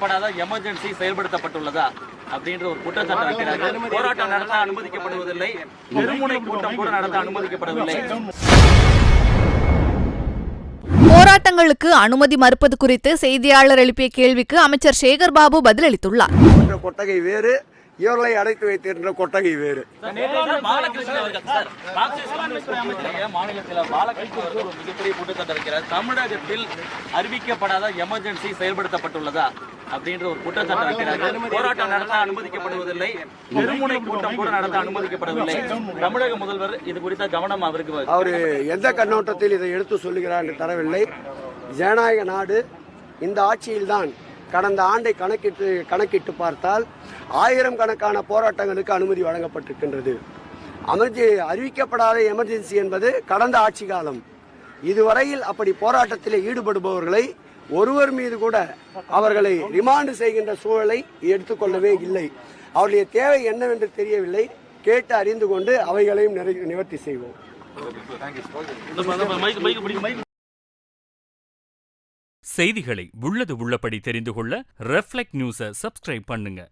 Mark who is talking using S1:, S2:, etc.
S1: அறிவிக்கப்படாத எமர்ஜென்சி செயல்படுத்தப்பட்டுள்ளதா அப்படின்ற ஒரு குற்றச்சாட்டு வைக்கிறார்கள். போராட்டம் நடத்த அனுமதிக்கப்படுவதில்லை. தெருமுனை கூட்டம் கூட நடத்த அனுமதிக்கப்படவில்லை.
S2: போராட்டங்களுக்கு அனுமதி மறுப்பது குறித்து செய்தியாளர் எழுப்பிய கேள்விக்கு அமைச்சர் சேகர் பாபு பதிலளித்துள்ளார்.
S3: என்ற கொட்டகை வேறு இவர்களை அடைத்து வைத்திருக்கின்ற கொட்டகை வேறு.
S1: மாநிலத்தில் பாலகிருஷ்ணன் அவர்கள் ஒரு மிகப்பெரிய குற்றச்சாட்டு இருக்கிறார் தமிழகத்தில் அறிவிக்கப்படாத எமர்ஜென்சி செயல்படுத்தப்பட்டுள்ளதா? அப்படின்ற ஒரு குற்றச்சாட்டு வைக்கிறார்கள் போராட்டம் நடத்த அனுமதிக்கப்படுவதில்லை. தெருமுனை கூட்டம் கூட நடத்த அனுமதிக்கப்படவில்லை. தமிழக முதல்வர் இது குறித்த கவனம் அவருக்கு
S3: அவர் எந்த கண்ணோட்டத்தில் இதை எடுத்து சொல்லுகிறார் என்று தரவில்லை. ஜனநாயக நாடு இந்த ஆட்சியில்தான் கடந்த ஆண்டை கணக்கிட்டு கணக்கிட்டு பார்த்தால் ஆயிரம் கணக்கான போராட்டங்களுக்கு அனுமதி வழங்கப்பட்டிருக்கின்றது. அமர்ஜி அறிவிக்கப்படாத எமர்ஜென்சி என்பது கடந்த ஆட்சி காலம். இதுவரையில் அப்படி போராட்டத்தில் ஈடுபடுபவர்களை ஒருவர் மீது கூட அவர்களை ரிமாண்டு செய்கின்ற சூழலை எடுத்துக்கொள்ளவே இல்லை. அவருடைய தேவை என்னவென்று தெரியவில்லை. கேட்டு அறிந்து கொண்டு அவைகளையும் நிறை நிவர்த்தி செய்வோம்.
S4: செய்திகளை உள்ளது உள்ளபடி தெரிந்து கொள்ள ரெஃப்ளெக்ட் நியூஸை சப்ஸ்கிரைப் பண்ணுங்க.